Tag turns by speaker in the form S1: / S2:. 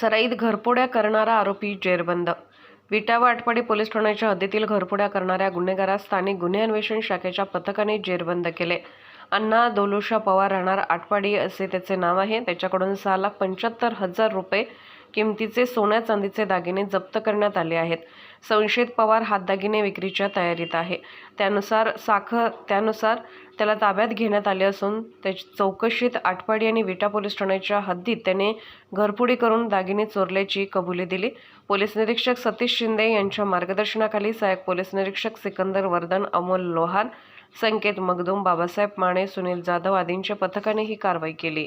S1: सराईत घरपोड्या करणारा आरोपी जेरबंद. विटा व आटपाडी पोलीस ठाण्याच्या हद्दीतील घरपोड्या करणाऱ्या गुन्हेगारास स्थानिक गुन्हे अन्वेषण शाखेच्या पथकाने जेरबंद केले. अण्णा दोलुषा पवार राहणार आटपाडी असे त्याचे नाव आहे. त्याच्याकडून सहा लाख पंच्याहत्तर हजार रुपये किमतीचे सोन्या चांदीचे दागिने जप्त करण्यात आले आहेत. संशयित पवार हात दागिने विक्रीच्या तयारीत आहे. त्यानुसार साखर त्यानुसार त्याला ताब्यात घेण्यात आले असून त्याची चौकशीत आटपाडी आणि विटा पोलीस ठाण्याच्या हद्दीत त्याने घरपुडी करून दागिने चोरल्याची कबुली दिली. पोलीस निरीक्षक सतीश शिंदे यांच्या मार्गदर्शनाखाली सहाय्यक पोलीस निरीक्षक सिकंदर वर्धन अमोल लोहार संकेत मगदूम बाबासाहेब माने सुनील जाधव आदींच्या पथकाने ही कारवाई केली.